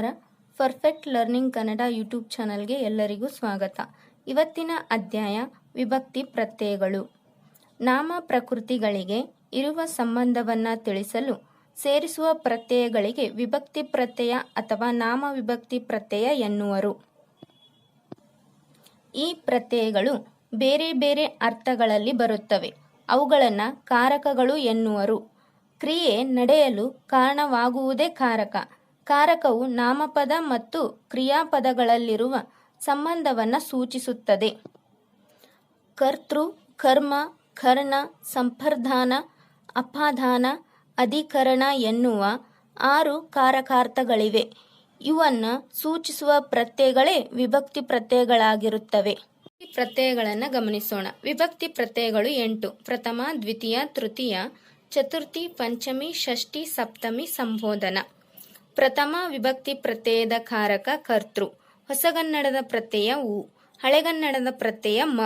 ನಮಸ್ಕಾರ. Perfect learning Kannada YouTube ಚಾನಲ್ಗೆ ಎಲ್ಲರಿಗೂ ಸ್ವಾಗತ. ಇವತ್ತಿನ ಅಧ್ಯಾಯ, ವಿಭಕ್ತಿ ಪ್ರತ್ಯಯಗಳು. ನಾಮ ಪ್ರಕೃತಿಗಳಿಗೆ ಇರುವ ಸಂಬಂಧವನ್ನು ತಿಳಿಸಲು, ಸೇರಿಸುವ ಪ್ರತ್ಯಯಗಳಿಗೆ ವಿಭಕ್ತಿ ಪ್ರತ್ಯಯ ಅಥವಾ ನಾಮ ವಿಭಕ್ತಿ ಪ್ರತ್ಯಯ ಎನ್ನುವರು. ಈ ಪ್ರತ್ಯಯಗಳು ಬೇರೆ ಬೇರೆ ಅರ್ಥಗಳಲ್ಲಿ ಬರುತ್ತವೆ. ಅವುಗಳನ್ನು ಕಾರಕಗಳು ಎನ್ನುವರು. ಕ್ರಿಯೆ ನಡೆಯಲು ಕಾರಣವಾಗುವುದೇ ಕಾರಕ. ಕಾರಕವು ನಾಮಪದ ಮತ್ತು ಕ್ರಿಯಾಪದಗಳಲ್ಲಿರುವ ಸಂಬಂಧವನ್ನು ಸೂಚಿಸುತ್ತದೆ. ಕರ್ತೃ, ಕರ್ಮ, ಕರ್ಣ, ಸಂಪರ್ಧಾನ ಅಪಾದಾನ ಅಧಿಕರಣ ಎನ್ನುವ ಆರು ಕಾರಕಾರ್ಥಗಳಿವೆ. ಇವನ್ನು ಸೂಚಿಸುವ ಪ್ರತ್ಯಯಗಳೇ ವಿಭಕ್ತಿ ಪ್ರತ್ಯಯಗಳಾಗಿರುತ್ತವೆ. ಈ ಪ್ರತ್ಯಯಗಳನ್ನು ಗಮನಿಸೋಣ. ವಿಭಕ್ತಿ ಪ್ರತ್ಯಯಗಳು ಎಂಟು. ಪ್ರಥಮ, ದ್ವಿತೀಯ, ತೃತೀಯ, ಚತುರ್ಥಿ, ಪಂಚಮಿ, ಷಷ್ಠಿ, ಸಪ್ತಮಿ, ಸಂಬೋಧನ. ಪ್ರಥಮ ವಿಭಕ್ತಿ ಪ್ರತ್ಯಯದ ಕಾರಕ ಕರ್ತೃ. ಹೊಸಗನ್ನಡದ ಪ್ರತ್ಯಯ ಉ. ಹಳೆಗನ್ನಡದ ಪ್ರತ್ಯಯ ಮ.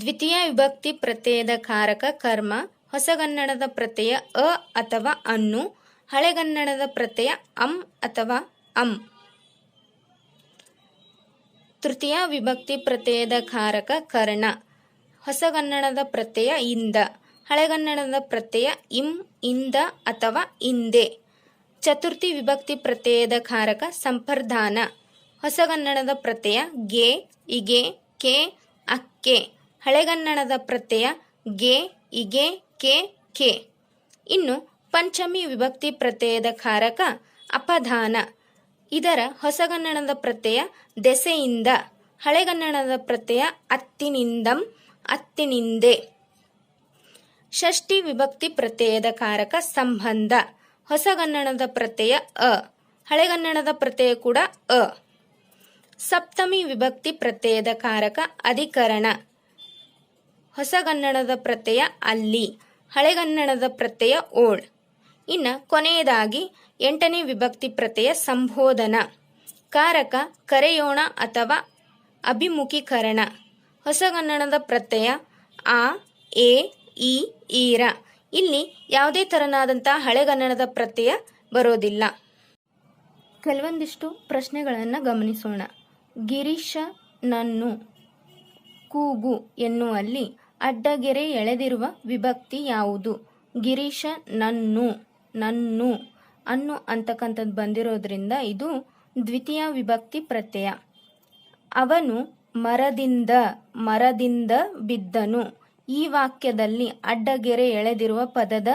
ದ್ವಿತೀಯ ವಿಭಕ್ತಿ ಪ್ರತ್ಯಯದ ಕಾರಕ ಕರ್ಮ. ಹೊಸಗನ್ನಡದ ಪ್ರತ್ಯಯ ಅ ಅಥವಾ ಅನ್ನು. ಹಳೆಗನ್ನಡದ ಪ್ರತ್ಯಯ ಅಂ ಅಥವಾ ಅಂ. ತೃತೀಯ ವಿಭಕ್ತಿ ಪ್ರತ್ಯಯದ ಕಾರಕ ಕರ್ಣ. ಹೊಸಗನ್ನಡದ ಪ್ರತ್ಯಯ ಇಂದ. ಹಳೆಗನ್ನಡದ ಪ್ರತ್ಯಯ ಇಂ, ಇಂದ ಅಥವಾ ಇಂದೆ. ಚತುರ್ಥಿ ವಿಭಕ್ತಿ ಪ್ರತ್ಯಯದ ಕಾರಕ ಸಂಪರ್ಧಾನ. ಹೊಸಗನ್ನಡದ ಪ್ರತ್ಯಯ ಗೆ, ಇಗೆ, ಕೆ, ಅಕ್ಕೆ. ಹಳೆಗನ್ನಡದ ಪ್ರತ್ಯಯ ಗೆ, ಇಗೆ, ಕೆ ಕೆ. ಇನ್ನು ಪಂಚಮಿ ವಿಭಕ್ತಿ ಪ್ರತ್ಯಯದ ಕಾರಕ ಅಪಧಾನ. ಇದರ ಹೊಸಗನ್ನಡದ ಪ್ರತ್ಯಯ ದೆಸೆಯಿಂದ, ಹಳೆಗನ್ನಡದ ಪ್ರತ್ಯಯ ಅತ್ತಿನಿಂದಂ, ಅತ್ತಿನಿಂದೆ. ಷಷ್ಠಿ ವಿಭಕ್ತಿ ಪ್ರತ್ಯಯದ ಕಾರಕ ಸಂಬಂಧ. ಹೊಸಗನ್ನಡದ ಪ್ರತ್ಯಯ ಅ. ಹಳೆಗನ್ನಡದ ಪ್ರತ್ಯಯ ಕೂಡ ಅ. ಸಪ್ತಮಿ ವಿಭಕ್ತಿ ಪ್ರತ್ಯಯದ ಕಾರಕ ಅಧಿಕರಣ. ಹೊಸಗನ್ನಡದ ಪ್ರತ್ಯಯ ಅಲ್ಲಿ. ಹಳೆಗನ್ನಡದ ಪ್ರತ್ಯಯ ಓಳ್. ಇನ್ನು ಕೊನೆಯದಾಗಿ ಎಂಟನೇ ವಿಭಕ್ತಿ ಪ್ರತ್ಯಯ ಸಂಬೋಧನ. ಕಾರಕ ಕರೆಯೋಣ ಅಥವಾ ಅಭಿಮುಖೀಕರಣ. ಹೊಸಗನ್ನಡದ ಪ್ರತ್ಯಯ ಆ, ಎ, ಇ, ಈರ. ಇಲ್ಲಿ ಯಾವುದೇ ಥರನಾದಂಥ ಹಳೆಗನ್ನಡದ ಪ್ರತ್ಯಯ ಬರೋದಿಲ್ಲ. ಕೆಲವೊಂದಿಷ್ಟು ಪ್ರಶ್ನೆಗಳನ್ನು ಗಮನಿಸೋಣ. ಗಿರೀಶ ನನ್ನು ಕೂಗು ಎನ್ನುವಲ್ಲಿ ಅಡ್ಡಗೆರೆ ಎಳೆದಿರುವ ವಿಭಕ್ತಿ ಯಾವುದು? ಗಿರೀಶ ನನ್ನು ನನ್ನು ಅನ್ನು ಅಂತಕ್ಕಂಥದ್ದು ಬಂದಿರೋದ್ರಿಂದ ಇದು ದ್ವಿತೀಯ ವಿಭಕ್ತಿ ಪ್ರತ್ಯಯ. ಅವನು ಮರದಿಂದ ಮರದಿಂದ ಬಿದ್ದನು. ಈ ವಾಕ್ಯದಲ್ಲಿ ಅಡ್ಡಗೆರೆ ಎಳೆದಿರುವ ಪದದ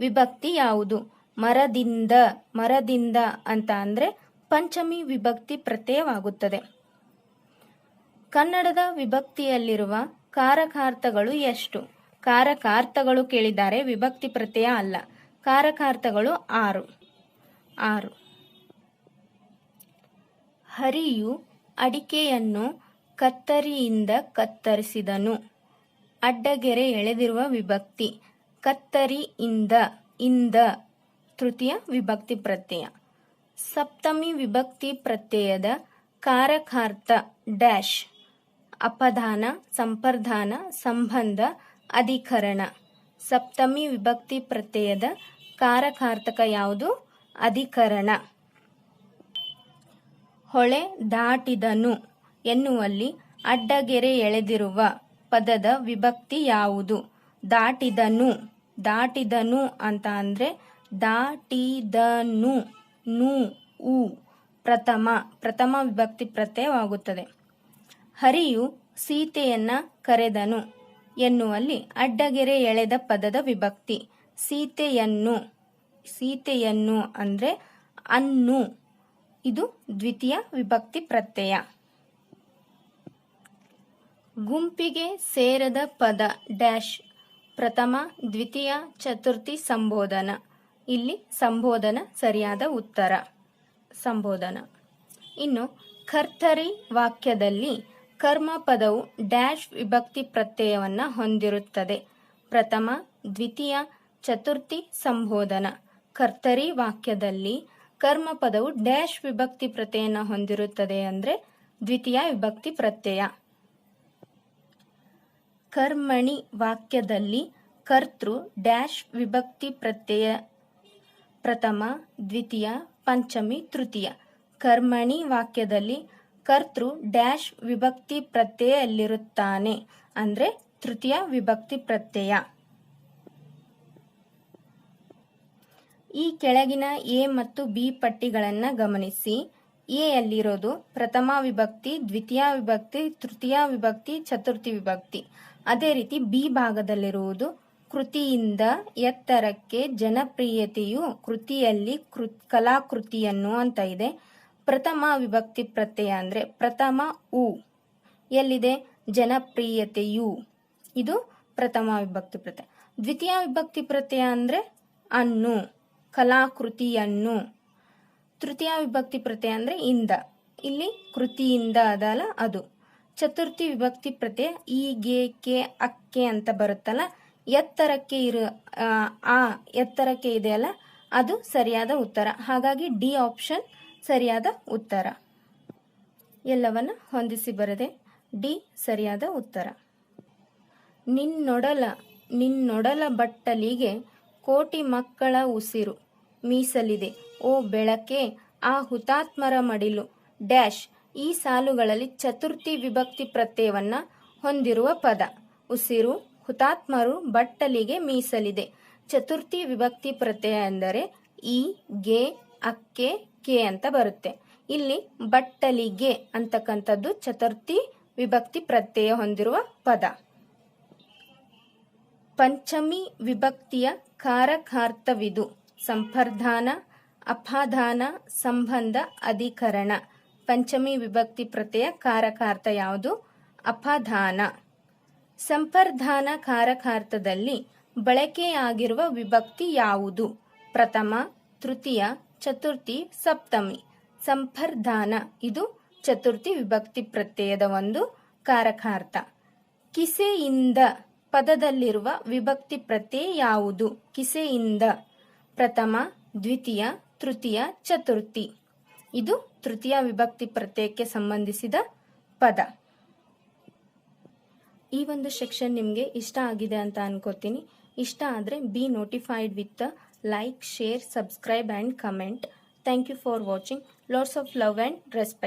ವಿಭಕ್ತಿ ಯಾವುದು? ಮರದಿಂದ ಮರದಿಂದ ಅಂತ ಅಂದರೆ ಪಂಚಮಿ ವಿಭಕ್ತಿ ಪ್ರತ್ಯಯವಾಗುತ್ತದೆ. ಕನ್ನಡದ ವಿಭಕ್ತಿಯಲ್ಲಿರುವ ಕಾರಕಾರ್ಥಗಳು ಎಷ್ಟು? ಕಾರಕಾರ್ಥಗಳು ಕೇಳಿದ್ದಾರೆ, ವಿಭಕ್ತಿ ಪ್ರತ್ಯಯ ಅಲ್ಲ. ಕಾರಕಾರ್ಥಗಳು ಆರು. ಆರು. ಹರಿಯು ಅಡಿಕೆಯನ್ನು ಕತ್ತರಿಯಿಂದ ಕತ್ತರಿಸಿದನು. ಅಡ್ಡಗೆರೆ ಎಳೆದಿರುವ ವಿಭಕ್ತಿ. ಕತ್ತರಿಯಿಂದ ಇಂದ ತೃತೀಯ ವಿಭಕ್ತಿ ಪ್ರತ್ಯಯ. ಸಪ್ತಮಿ ವಿಭಕ್ತಿ ಪ್ರತ್ಯಯದ ಕಾರಕಾರ್ಥ ಡ್ಯಾಶ್. ಅಪಧಾನ, ಸಂಪರ್ಧಾನ, ಸಂಬಂಧ, ಅಧಿಕರಣ. ಸಪ್ತಮಿ ವಿಭಕ್ತಿ ಪ್ರತ್ಯಯದ ಕಾರಕಾರ್ಥಕ ಯಾವುದು? ಅಧಿಕರಣ. ಹೊಳೆ ದಾಟಿದನು ಎನ್ನುವಲ್ಲಿ ಅಡ್ಡಗೆರೆ ಎಳೆದಿರುವ ಪದದ ವಿಭಕ್ತಿ ಯಾವುದು? ದಾಟಿದನು. ದಾಟಿದನು ಅಂತ ಅಂದರೆ ದಾಟಿದನು. ನು, ಉ, ಪ್ರಥಮ. ಪ್ರಥಮ ವಿಭಕ್ತಿ ಪ್ರತ್ಯಯವಾಗುತ್ತದೆ. ಹರಿಯು ಸೀತೆಯನ್ನ ಕರೆದನು ಎನ್ನುವಲ್ಲಿ ಅಡ್ಡಗೆರೆ ಎಳೆದ ಪದದ ವಿಭಕ್ತಿ. ಸೀತೆಯನ್ನು. ಸೀತೆಯನ್ನು ಅಂದರೆ ಅನ್ನು. ಇದು ದ್ವಿತೀಯ ವಿಭಕ್ತಿ ಪ್ರತ್ಯಯ. ಗುಂಪಿಗೆ ಸೇರದ ಪದ ಡ್ಯಾಶ್, ಪ್ರಥಮ, ದ್ವಿತೀಯ, ಚತುರ್ಥಿ ಸಂಬೋಧನ. ಇಲ್ಲಿ ಸಂಬೋಧನ ಸರಿಯಾದ ಉತ್ತರ. ಸಂಬೋಧನ. ಇನ್ನು ಕರ್ತರಿ ವಾಕ್ಯದಲ್ಲಿ ಕರ್ಮ ಪದವು ಡ್ಯಾಶ್ ವಿಭಕ್ತಿ ಪ್ರತ್ಯಯವನ್ನು ಹೊಂದಿರುತ್ತದೆ. ಪ್ರಥಮ, ದ್ವಿತೀಯ, ಚತುರ್ಥಿ ಸಂಬೋಧನ. ಕರ್ತರಿ ವಾಕ್ಯದಲ್ಲಿ ಕರ್ಮ ಪದವು ಡ್ಯಾಶ್ ವಿಭಕ್ತಿ ಪ್ರತ್ಯಯನ ಹೊಂದಿರುತ್ತದೆ ಅಂದರೆ ದ್ವಿತೀಯ ವಿಭಕ್ತಿ ಪ್ರತ್ಯಯ. ಕರ್ಮಣಿ ವಾಕ್ಯದಲ್ಲಿ ಕರ್ತೃ ಡ್ಯಾಶ್ ವಿಭಕ್ತಿ ಪ್ರತ್ಯಯ ಪ್ರಥಮ, ದ್ವಿತೀಯ, ಪಂಚಮಿ, ತೃತೀಯ. ಕರ್ಮಣಿ ವಾಕ್ಯದಲ್ಲಿ ಕರ್ತೃ ಡ್ಯಾಶ್ ವಿಭಕ್ತಿ ಪ್ರತ್ಯಯಲ್ಲಿರುತ್ತಾನೆ. ಅಂದ್ರೆ ತೃತೀಯ ವಿಭಕ್ತಿ ಪ್ರತ್ಯಯ. ಈ ಕೆಳಗಿನ ಎ ಮತ್ತು ಬಿ ಪಟ್ಟಿಗಳನ್ನು ಗಮನಿಸಿ. ಎ ಅಲ್ಲಿರೋದು ಪ್ರಥಮ ವಿಭಕ್ತಿ, ದ್ವಿತೀಯ ವಿಭಕ್ತಿ, ತೃತೀಯ ವಿಭಕ್ತಿ, ಚತುರ್ಥಿ ವಿಭಕ್ತಿ. ಅದೇ ರೀತಿ ಬಿ ಭಾಗದಲ್ಲಿರುವುದು ಕೃತಿಯಿಂದ ಎತ್ತರಕ್ಕೆ ಜನಪ್ರಿಯತೆಯು ಕೃತಿಯಲ್ಲಿ ಕೃ ಕಲಾಕೃತಿಯನ್ನು ಅಂತ ಇದೆ. ಪ್ರಥಮ ವಿಭಕ್ತಿ ಪ್ರತ್ಯಯ ಅಂದರೆ ಪ್ರಥಮ ಉ. ಎಲ್ಲಿದೆ? ಜನಪ್ರಿಯತೆಯು. ಇದು ಪ್ರಥಮ ವಿಭಕ್ತಿ ಪ್ರತ್ಯಯ. ದ್ವಿತೀಯ ವಿಭಕ್ತಿ ಪ್ರತ್ಯಯ ಅಂದರೆ ಅನ್ನು, ಕಲಾಕೃತಿಯನ್ನು. ತೃತೀಯ ವಿಭಕ್ತಿ ಪ್ರತ್ಯಯ ಅಂದರೆ ಇಂದ. ಇಲ್ಲಿ ಕೃತಿಯಿಂದ ಅದಲ್ಲ ಅದು. ಚತುರ್ಥಿ ವಿಭಕ್ತಿ ಪ್ರತ್ಯಯ ಈ ಗೆ ಕೆ ಅಕ್ಕೆ ಅಂತ ಬರುತ್ತಲ್ಲ ಎತ್ತರಕ್ಕೆ ಇರು ಆ, ಎತ್ತರಕ್ಕೆ ಎತ್ತರಕ್ಕೆ ಇದೆಯಲ್ಲ ಅದು ಸರಿಯಾದ ಉತ್ತರ. ಹಾಗಾಗಿ ಡಿ ಆಪ್ಷನ್ ಸರಿಯಾದ ಉತ್ತರ. ಎಲ್ಲವನ್ನ ಹೊಂದಿಸಿ ಬರದೆ. ಡಿ ಸರಿಯಾದ ಉತ್ತರ. ನಿನ್ನೊಡಲ ನಿನ್ನೊಡಲ ಬಟ್ಟಲಿಗೆ ಕೋಟಿ ಮಕ್ಕಳ ಉಸಿರು ಮೀಸಲಿದೆ. ಓ ಬೆಳಕೆ ಆ ಹುತಾತ್ಮರ ಮಡಿಲು ಡ್ಯಾಶ್ ಈ ಸಾಲುಗಳಲ್ಲಿ ಚತುರ್ಥಿ ವಿಭಕ್ತಿ ಪ್ರತ್ಯಯವನ್ನ ಹೊಂದಿರುವ ಪದ. ಉಸಿರು, ಹುತಾತ್ಮರು ಬಟ್ಟಲಿಗೆ ಮೀಸಲಿದೆ. ಚತುರ್ಥಿ ವಿಭಕ್ತಿ ಪ್ರತ್ಯಯ ಎಂದರೆ ಈ, ಗೆ, ಅಕ್ಕೆ, ಕೆ ಅಂತ ಬರುತ್ತೆ. ಇಲ್ಲಿ ಬಟ್ಟಲಿಗೆ ಅಂತಕ್ಕಂಥದ್ದು ಚತುರ್ಥಿ ವಿಭಕ್ತಿ ಪ್ರತ್ಯಯ ಹೊಂದಿರುವ ಪದ. ಪಂಚಮಿ ವಿಭಕ್ತಿಯ ಕಾರಕಾರ್ಥವಿದು. ಸಂಪರ್ಧಾನ ಅಪಾದಾನ ಸಂಬಂಧ, ಅಧಿಕರಣ. ಪಂಚಮಿ ವಿಭಕ್ತಿ ಪ್ರತ್ಯಯ ಕಾರಕಾರ್ಥ ಯಾವುದು? ಅಪಧಾನ. ಸಂಪರ್ಧಾನ ಕಾರಕಾರ್ಥದಲ್ಲಿ ಬಳಕೆಯಾಗಿರುವ ವಿಭಕ್ತಿ ಯಾವುದು? ಪ್ರಥಮ, ತೃತೀಯ, ಚತುರ್ಥಿ, ಸಪ್ತಮಿ. ಸಂಪರ್ಧಾನ. ಇದು ಚತುರ್ಥಿ ವಿಭಕ್ತಿ ಪ್ರತ್ಯಯದ ಒಂದು ಕಾರಕಾರ್ಥ. ಕಿಸೆಯಿಂದ ಪದದಲ್ಲಿರುವ ವಿಭಕ್ತಿ ಪ್ರತ್ಯಯ ಯಾವುದು? ಕಿಸೆಯಿಂದ. ಪ್ರಥಮ, ದ್ವಿತೀಯ, ತೃತೀಯ, ಚತುರ್ಥಿ. ಇದು ತೃತೀಯ ವಿಭಕ್ತಿ ಪ್ರತ್ಯಯಕ್ಕೆ ಸಂಬಂಧಿಸಿದ ಪದ. ಈ ಒಂದು ಸೆಕ್ಷನ್ ನಿಮಗೆ ಇಷ್ಟ ಆಗಿದೆ ಅಂತ ಅನ್ಕೋತೀನಿ. ಇಷ್ಟ ಆದರೆ be notified with like share subscribe and comment thank you for watching lots of love and respect